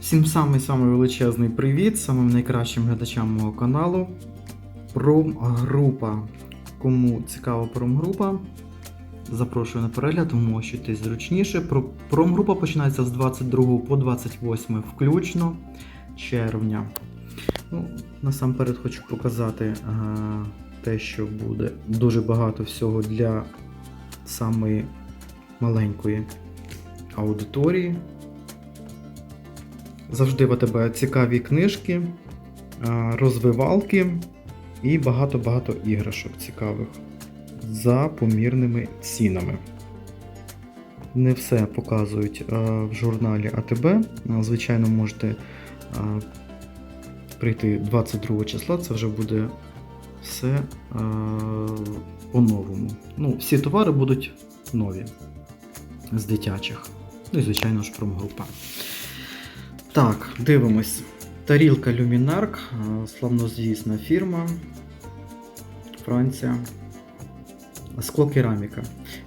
Всім самий-самий величезний привіт, самим найкращим глядачам мого каналу. Промгрупа. Кому цікава промгрупа, запрошую на перегляд, вмощуйтесь зручніше. Промгрупа починається з 22 по 28 включно червня. Ну, насамперед хочу показати е, те, що буде дуже багато всього для самої маленької аудиторії. Завжди в тебе цікаві книжки, е, розвивалки і багато-багато іграшок цікавих за помірними цінами. Не все показують е, в журналі АТБ. Е, Звичайно, можете прийти 22 числа, це вже буде все по-новому. Ну, всі товари будуть нові з дитячих. Ну і, звичайно ж, промгрупа. Так, дивимось. Тарілка Luminark, е, славнозвісна фірма. Франція. Склокераміка.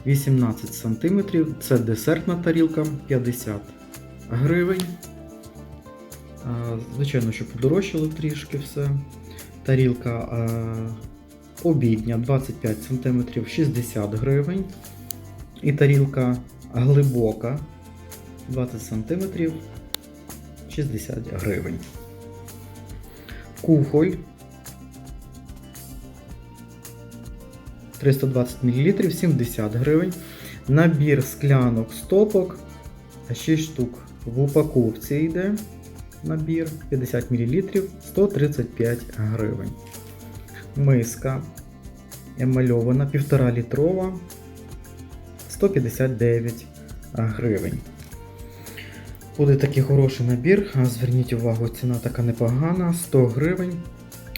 18 см. Це десертна тарілка 50 гривень. Е, Звичайно, що подорожчало трішки все. Тарілка е, обідня 25 см 60 гривень. І тарілка глибока 20 см 60 гривень. Кухоль 320 мл 70 гривень. Набір склянок стопок 6 штук. В упаковці йде набір 50 мл 135 гривень. Миска емальована 1,5 літрова 159 гривень. Буде такий хороший набір. Зверніть увагу, ціна така непогана. 100 гривень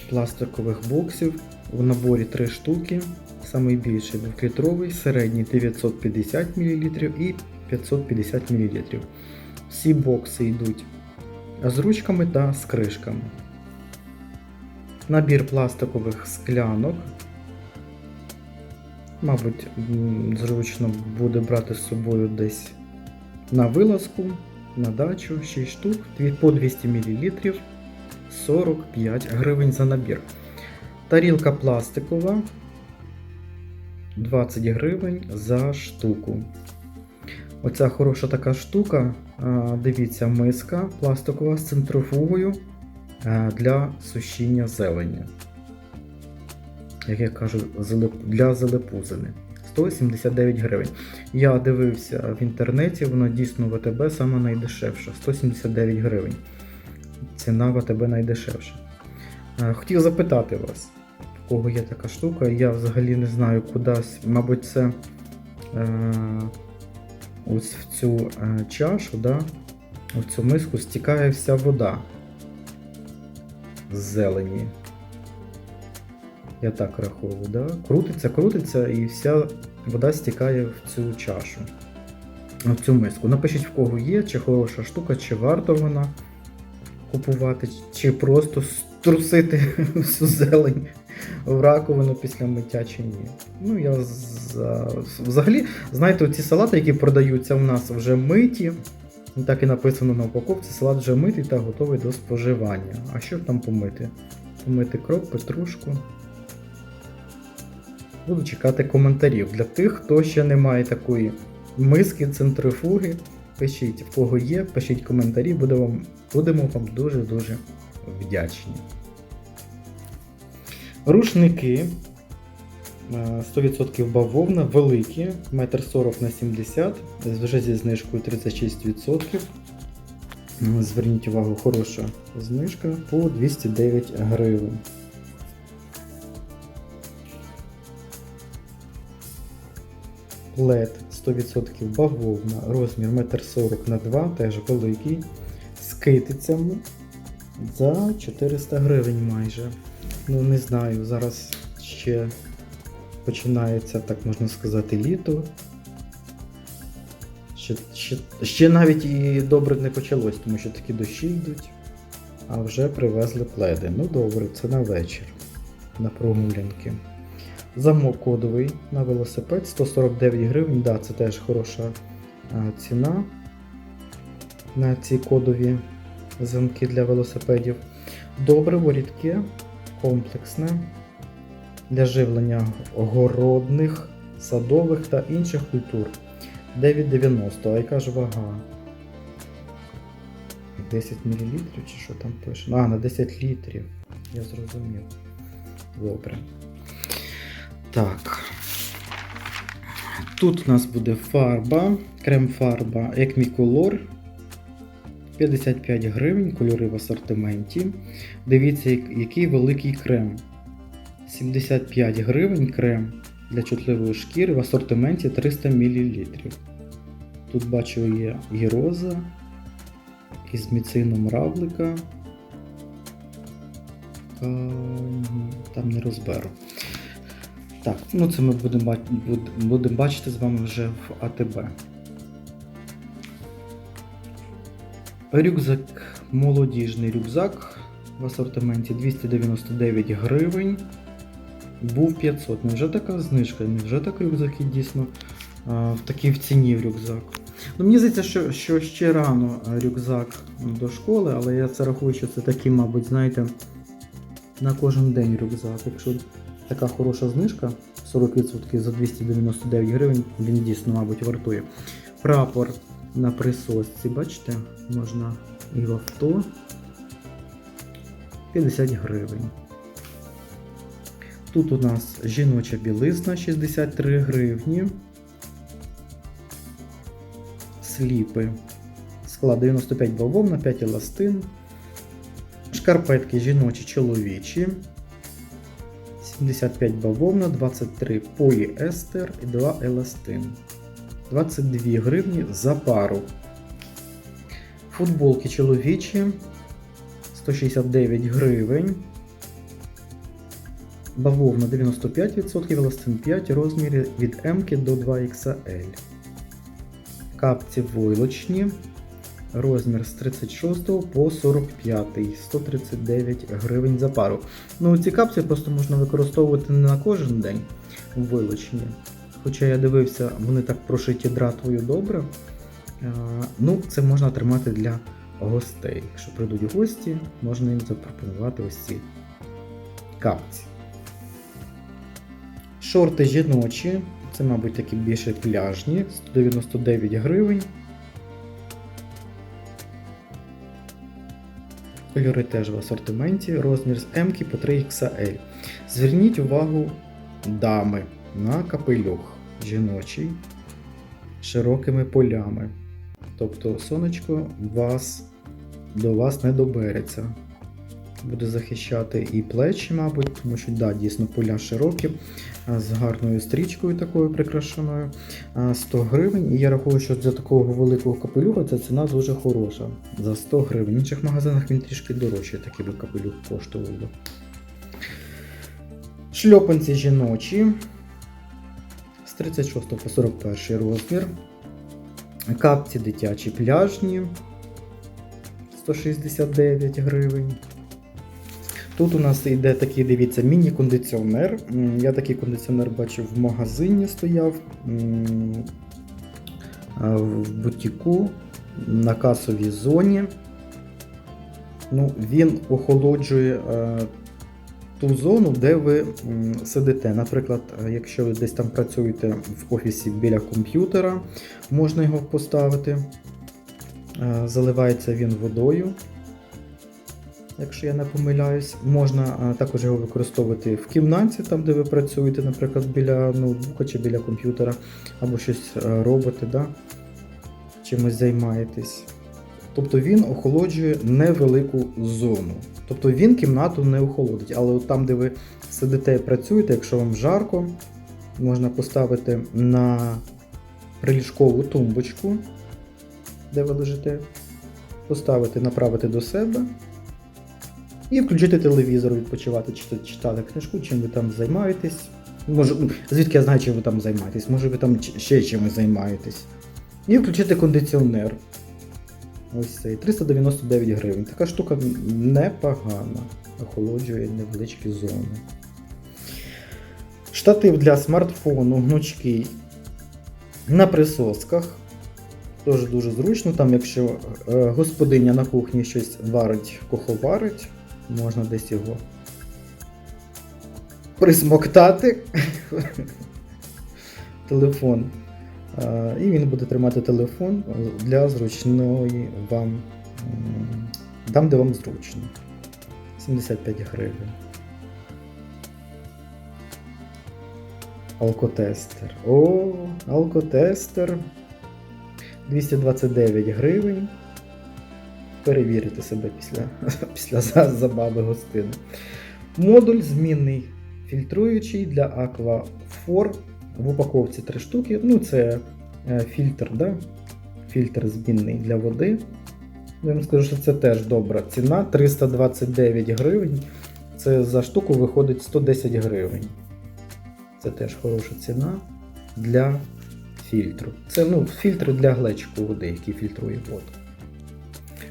пластикових боксів. В наборі 3 штуки. Самий більший 2-літровий, середній 950 мл і 550 мл. Всі бокси йдуть з ручками та з кришками. Набір пластикових склянок. Мабуть, зручно буде брати з собою десь на вилазку, на дачу 6 штук по 200 мл 45 гривень за набір. Тарілка пластикова 20 гривень за штуку. Оця хороша така штука, дивіться, миска пластикова з центрифугою для сушіння зелені. Як я кажу, для зелепузини. 179 гривень. Я дивився в інтернеті, вона дійсно в АТБ саме найдешевша. 179 гривень. Ціна в АТБ найдешевша. Е, Хотів запитати вас, в кого є така штука. Я взагалі не знаю кудись. Мабуть, це е, ось в цю е, чашу, да, в цю миску стікає вся вода з зелені. Я так рахую, да? Крутиться, крутиться, і вся вода стікає в цю чашу, в цю миску. Напишіть, в кого є, чи хороша штука, чи варто вона купувати, чи просто струсити всю зелень в раковину після миття, чи ні. Ну, я за... взагалі, знаєте, ці салати, які продаються в нас вже миті. Так і написано на упаковці, салат вже митий та готовий до споживання. А що там помити? Помити кроп, петрушку. Буду чекати коментарів. Для тих, хто ще не має такої миски, центрифуги, пишіть, в кого є, пишіть коментарі, буде вам, будемо вам дуже-дуже вдячні. Рушники е, 100% бавовна, великі, 1,40 на 70 вже зі знижкою 36%. Зверніть увагу, хороша знижка по 209 гривень. Плед 100% бавовна, розмір 1,40 на 2 теж великий. З китицями за 400 гривень майже. Ну, не знаю, зараз ще починається, так можна сказати, літо. Ще, ще, ще навіть і добре не почалось, тому що такі дощі йдуть, а вже привезли пледи. Ну добре, це на вечір, на прогулянки. Замок кодовий на велосипед 149 гривень. Да, це теж хороша ціна на ці кодові замки для велосипедів. Добриво рідке, комплексне для живлення городних, садових та інших культур. 9,90. А яка ж вага? 10 мл чи що там пише? А, на 10 літрів. Я зрозумів. Добре. Так. Тут у нас буде фарба, крем-фарба Екміколор. 55 гривень, кольори в асортименті. Дивіться, який великий крем. 75 гривень крем для чутливої шкіри в асортименті 300 мл. Тут бачу є і роза, і міцином равлика. Там не розберу. Так, ну це ми будемо будемо бачити з вами вже в АТБ. Рюкзак, молодіжний рюкзак в асортименті 299 гривень. Був 500. Невже така знижка? Невже так рюкзаки дійсно в такій в ціні рюкзак? Ну, мені здається, що, що ще рано рюкзак до школи, але я це рахую, що це такий, мабуть, знаєте, на кожен день рюкзак. Якщо така хороша знижка 40% за 299 гривень, він дійсно, мабуть, вартує. Прапор на присосці, бачите, можна і в авто 50 гривень. Тут у нас жіноча білизна 63 гривні. Сліпи. Склад 95 бавовна, 5 еластин. Шкарпетки жіночі чоловічі. 75 бавовна, 23 поліестер і 2 еластин. 22 гривні за пару. Футболки чоловічі 169 гривень. Бавовна 95%, еластин 5, розміри від М до 2XL. Капці войлочні. Розмір з 36 по 45, 139 гривень за пару. Ну, ці капці просто можна використовувати не на кожен день вилучені. Хоча я дивився, вони так прошиті дратвою добре. Ну, це можна тримати для гостей. Якщо прийдуть гості, можна їм запропонувати ось ці капці. Шорти жіночі. Це, мабуть, такі більше пляжні, 199 гривень. Кольори теж в асортименті, розмір з М по 3XL. Зверніть увагу дами на капелюх жіночий широкими полями. Тобто сонечко вас, до вас не добереться. Буде захищати і плечі, мабуть, тому що да, дійсно поля широкі, з гарною стрічкою такою прикрашеною. 100 гривень. І я рахую, що для такого великого капелюха ця ціна дуже хороша. За 100 гривень. В інших магазинах він трішки дорожче, такий би капелюх коштував би. Шльопанці жіночі з 36 по 41 розмір. Капці дитячі пляжні 169 гривень. Тут у нас йде такий, дивіться, міні-кондиціонер. Я такий кондиціонер бачив в магазині стояв, в бутіку, на касовій зоні. Ну, він охолоджує е, ту зону, де ви сидите. Наприклад, е, якщо ви десь там працюєте в офісі біля комп'ютера, можна його поставити. Е, Заливається він водою, якщо я не помиляюсь. Можна е, також його використовувати в кімнаті, там, де ви працюєте, наприклад, біля ноутбука чи біля комп'ютера, або щось е, робите, да? чимось займаєтесь. Тобто він охолоджує невелику зону. Тобто він кімнату не охолодить, але от там, де ви сидите і працюєте, якщо вам жарко, можна поставити на приліжкову тумбочку, де ви лежите, поставити, направити до себе і включити телевізор, відпочивати, читати, читати книжку, чим ви там займаєтесь. Може, звідки я знаю, чим ви там займаєтесь? Може ви там ще чимось займаєтесь. І включити кондиціонер. Ось цей 399 гривень. Така штука непогана. Охолоджує невеличкі зони. Штатив для смартфону гнучкий на присосках Теж дуже зручно. Там, якщо е, господиня на кухні щось варить, куховарить, можна десь його присмоктати. Телефон. І він буде тримати телефон для зручної вам. Там, де вам зручно. 75 гривень. Алкотестер. О, алкотестер. 229 гривень. Перевірити себе після, після забави гостини. Модуль змінний фільтруючий для Aquafor. В упаковці 3 штуки. Ну, це е, фільтр, да? фільтр змінний для води. Ну, Я вам скажу, що це теж добра ціна. 329 гривень. Це за штуку виходить 110 гривень. Це теж хороша ціна для фільтру. Це ну, фільтр для глечику води, який фільтрує воду.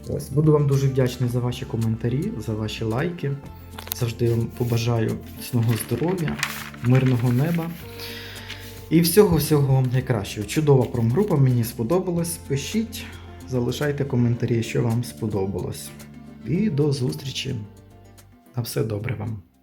Ось, буду вам дуже вдячний за ваші коментарі, за ваші лайки. Завжди вам побажаю міцного здоров'я, мирного неба. І всього-всього вам найкращого. Чудова промгрупа, мені сподобалась. Пишіть, залишайте коментарі, що вам сподобалось. І до зустрічі. На все добре вам.